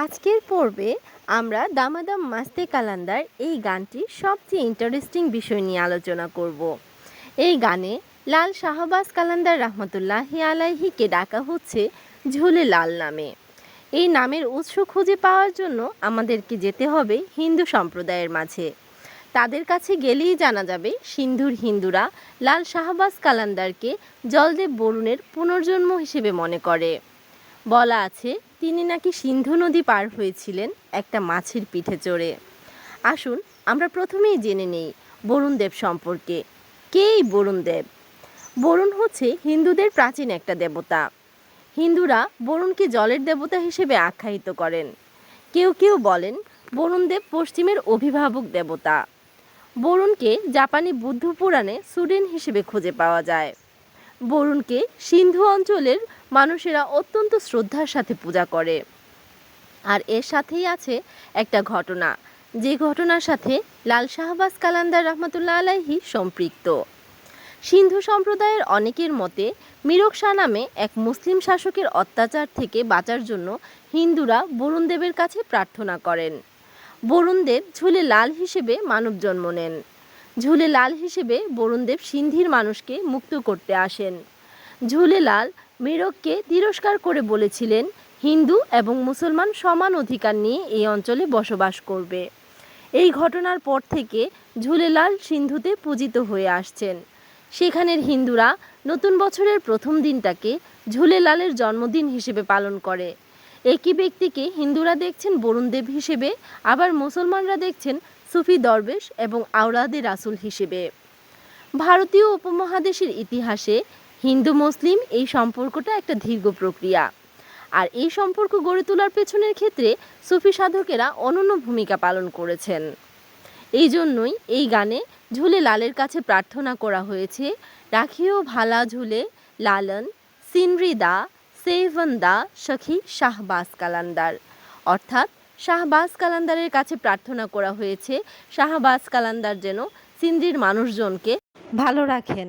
আজকের পর্বে আমরা দামাদাম মাস্তে কালান্দার এই গানটির সবচেয়ে ইন্টারেস্টিং বিষয় নিয়ে আলোচনা করব। এই গানে লাল শাহবাজ কালান্দার রহমতুল্লাহি আলাইহিকে ডাকা হচ্ছে ঝুলে লাল নামে। এই নামের উৎস খুঁজে পাওয়ার জন্য আমাদেরকে যেতে হবে হিন্দু সম্প্রদায়ের মাঝে। তাদের কাছে গেলেই জানা যাবে সিন্ধুর হিন্দুরা লাল শাহবাজ কালান্দারকে জলদেব বরুণের পুনর্জন্ম হিসেবে মনে করে। বলা আছে তিনি নাকি সিন্ধু নদী পার হয়েছিলেন একটা মাছের পিঠে চড়ে। আসুন, আমরা প্রথমেই জেনে নেই বরুণদেব সম্পর্কে। কে এই বরুণদেব? বরুণ হচ্ছে হিন্দুদের প্রাচীন একটা দেবতা। হিন্দুরা বরুণকে জলের দেবতা হিসেবে আখ্যায়িত করেন। কেউ কেউ বলেন বরুণদেব পশ্চিমের অভিভাবক দেবতা। বরুণকে জাপানি বুদ্ধ পুরাণে সুডেন হিসেবে খুঁজে পাওয়া যায়। বরুণকে সিন্ধু অঞ্চলের মানুষেরা অত্যন্ত শ্রদ্ধার সাথে পূজা করে। আর এর সাথেই আছে একটা ঘটনা। যে ঘটনার সাথে লাল শাহবাজ কালান্দার রহমতুল্লাহ আলাইহি সম্পৃক্ত। সিন্ধু সম্প্রদায়ের অনেকের মতে, মিরক শাহ নামে এক মুসলিম শাসকের অত্যাচার থেকে বাঁচার জন্য হিন্দুরা বরুণদেবের কাছে প্রার্থনা করেন। বরুণদেব ঝুলে লাল হিসেবে মানব জন্ম নেন। ঝুলে লাল হিসেবে বরুণদেব সিন্ধির মানুষকে মুক্ত করতে আসেন। ঝুলে লাল মিরককে তিরস্কার করে বলেছিলেন, হিন্দু এবং মুসলমান সমান অধিকার নিয়ে এই অঞ্চলে বসবাস করবে। এই ঘটনার পর থেকে ঝুলেলাল সিন্ধুতে পূজিত হয়ে আসছেন। সেখানের হিন্দুরা নতুন বছরের প্রথম দিনটাকে ঝুলেলালের জন্মদিন হিসেবে পালন করে। একই ব্যক্তিকে হিন্দুরা দেখছেন, বরুণদেব হিসেবে। আবার মুসলমানরা দেখছেন সুফি দরবেশ এবং আওরাদে রাসুল হিসেবে। ভারতীয় উপমহাদেশের ইতিহাসে হিন্দু মুসলিম এই সম্পর্কটা একটা দীর্ঘ প্রক্রিয়া। আর এই সম্পর্ক গড়ে তোলার পেছনের ক্ষেত্রে সুফি সাধকেরা অনন্য ভূমিকা পালন করেছেন। এই জন্যই এই গানে ঝুলে লালের কাছে প্রার্থনা করা হয়েছে, রাখিও ভালা ঝুলে, লালন, সিনরিদা সেভন্দা সখী শাহবাজ কালান্দার। অর্থাৎ শাহবাজ কালান্দারের কাছে প্রার্থনা করা হয়েছে শাহবাজ কালান্দার যেন সিন্ধির মানুষজনকে ভালো রাখেন।